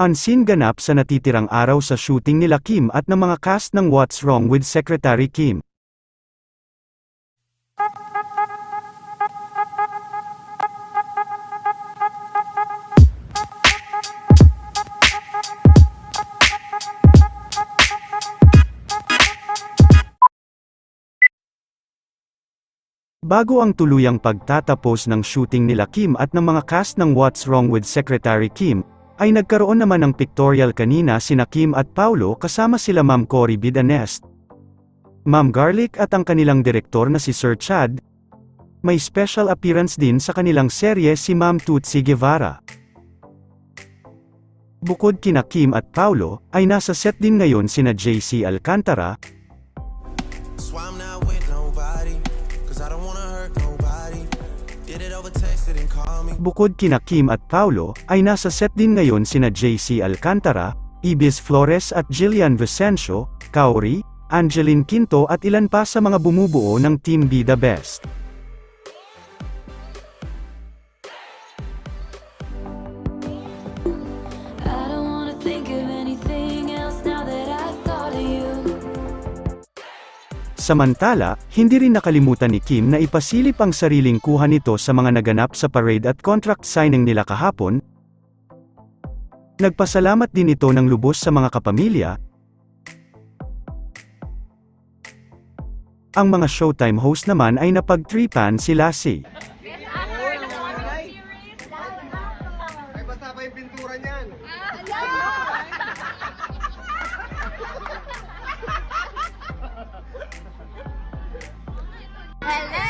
Unseen ganap sa natitirang araw sa shooting nila Kim at ng mga cast ng What's Wrong with Secretary Kim. Bago ang tuluyang pagtatapos ng shooting nila Kim at ng mga cast ng What's Wrong with Secretary Kim, ay nagkaroon naman ng pictorial kanina sina Kim at Paulo kasama sila Ma'am Cory Bidanest, Ma'am Garlic at ang kanilang direktor na si Sir Chad. May special appearance din sa kanilang serye si Ma'am Tutsi Guevara. Bukod kina Kim at Paulo, ay nasa set din ngayon sina JC Alcantara, why I'm not with nobody. Cause I don't wanna hurt nobody. Bukod kina Kim at Paulo, ay nasa set din ngayon sina JC Alcantara, Ibis Flores at Jillian Vicencio, Kaori, Angeline Quinto at ilan pa sa mga bumubuo ng Team Be The Best. Samantala, hindi rin nakalimutan ni Kim na ipasilip ang sariling kuha nito sa mga naganap sa parade at contract signing nila kahapon. Nagpasalamat din ito ng lubos sa mga kapamilya. Ang mga Showtime host naman ay napag-tripan si Lassie. Ay, basta pa yung pintura niyan. Hello!